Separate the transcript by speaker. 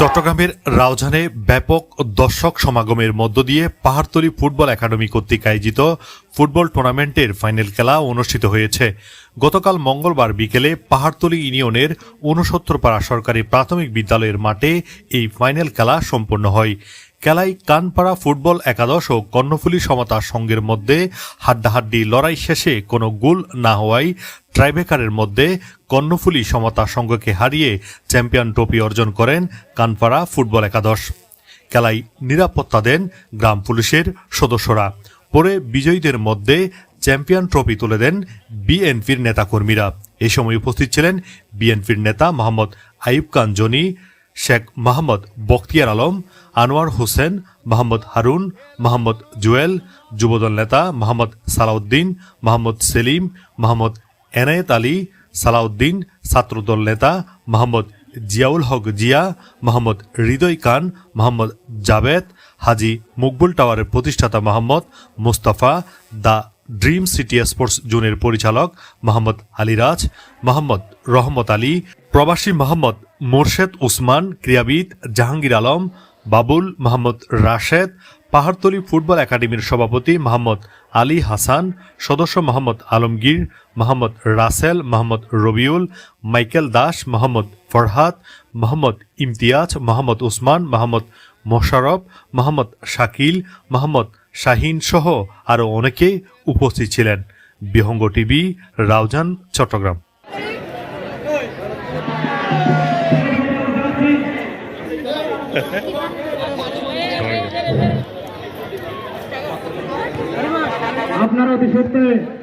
Speaker 1: চট্টগ্রামের রাউজানে ব্যাপক দর্শক সমাগমের মধ্য দিয়ে পাহাড়তলী ফুটবল একাডেমি কর্তৃক আয়োজিত ফুটবল টুর্নামেন্টের ফাইনাল খেলা অনুষ্ঠিত হয়েছে। গতকাল মঙ্গলবার বিকেলে পাহাড়তলী ইউনিয়নের ঊনসত্তর পাড়া সরকারি প্রাথমিক বিদ্যালয়ের মাঠে এই ফাইনাল খেলা সম্পন্ন হয়। খেলায় কানপাড়া ফুটবল একাদশ ও কর্ণফুলি সমতা সংঘের মধ্যে হাড্ডাহাড্ডি লড়াই শেষে কোনো গোল না হওয়ায় ট্রাইবেকারের মধ্যে কর্ণফুলি সমতা সংঘকে হারিয়ে চ্যাম্পিয়ন ট্রফি অর্জন করেন কানপাড়া ফুটবল একাদশ। খেলায় নিরাপত্তা দেন গ্রাম পুলিশের সদস্যরা। পরে বিজয়ীদের মধ্যে চ্যাম্পিয়ন ট্রফি তুলে দেন বিএনপির নেতাকর্মীরা। এ সময় উপস্থিত ছিলেন বিএনপির নেতা মোহাম্মদ আইব খান, জনি শেখ মোহাম্মদ বখতিয়ার আলম, আনোয়ার হোসেন মোহাম্মদ হারুন মোহাম্মদ জুয়েল, যুবদল নেতা মোহাম্মদ সালাউদ্দিন মোহাম্মদ সেলিম মোহাম্মদ এনায়েত আলী, সালাউদ্দিন ছাত্রদল নেতা মোহাম্মদ জিয়াউল হক জিয়া মোহাম্মদ হৃদয় খান মোহাম্মদ জাভেদ, হাজি মুকবুল টাওয়ারের প্রতিষ্ঠাতা Mohammad Mustafa, the dream city sports জোনের পরিচালক মোহাম্মদ আলিরাজ মোহাম্মদ রহমত আলী, প্রবাসী মোহাম্মদ মোরশেদ উসমান, ক্রীড়াবিদ, জাহাঙ্গীর আলম, বাবুল মোহাম্মদ রাশেদ, পাহাড়তলী ফুটবল একাডেমির সভাপতি মোহাম্মদ আলী হাসান, সদস্য মোহাম্মদ আলমগীর, মোহাম্মদ রাসেল, মোহাম্মদ রবিউল, মাইকেল দাস, মোহাম্মদ ফরহাদ, মোহাম্মদ ইমতিয়াজ, মোহাম্মদ উসমান, মোহাম্মদ মোশারফ, মোহাম্মদ শাকিল, মোহাম্মদ শাহিন সহ আরও অনেকে উপস্থিত ছিলেন। বিহঙ্গ টিভি, রাউজান, চট্টগ্রাম।
Speaker 2: আপনারা অতি সত্ত্বে